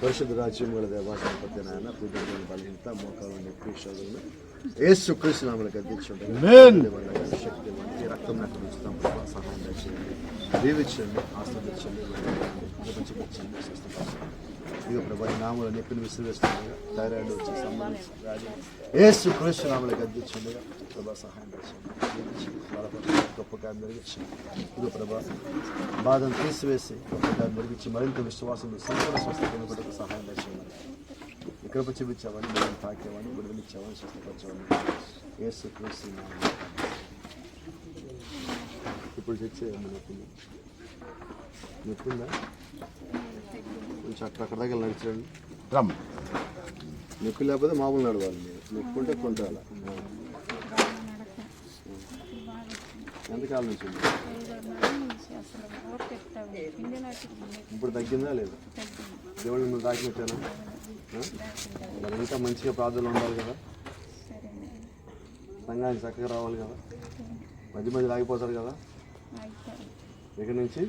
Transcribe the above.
పరిశుద్ధ రాజ్యం గల దేవాసంపత్తి నాయన కుటుంబం బలహీనత మోకాలు నొప్పి శోధనలు. ఏసు కృష్ణ నామలకు అధ్యక్షుడు శక్తి ఈ రక్తం నాకు ఉంచుతాం సహాయం దీవించండి ఆస్వాదించండి ఇదిగో ప్రభా నామలు నొప్పిని విసిరివేస్తుండగా థైరాయిడ్ వచ్చి సంబంధించి ఏసు కృష్ణ నామలు అధ్యక్షుడుగా ప్రభా సహాయం దయచేయండి దీవించండి బలపరచండి. గొప్ప కార్యం జరిగించండి. ఇదిగో ప్రభా బాధను తీసివేసి గొప్ప కార్యం జరిగించి మరింత విశ్వాసం సంపూర్ణ స్వస్థ కొనుగోలుకు సహాయం దయచేయండి ఇక్కడ చూపించావని మనం తాకేవాడిని విడుదలిచ్చామని స్వస్థపరచావని ఏసు క్రీస్తు నామములో. ఇప్పుడు తెచ్చే నొప్పి నొప్పిందా? కొంచెం అక్కడ అక్కడ దగ్గర నడిచండి. రమ్ నొప్పి లేకపోతే మామూలు నడవాలి మీరు. నొప్పి ఉంటే కొంటాల. ఎంతకాలం నుంచి? ఇప్పుడు తగ్గిందా లేదా? దేవుడు మిమ్మల్ని తాకినట్టానా ఆ? మరి ఇంకా మంచిగా ప్రార్థనలు ఉండాలి కదా? సంఘానికి చక్కగా రావాలి కదా? మధ్య మధ్య ఆగిపోతారు కదా? ఇక్కడ నుంచి?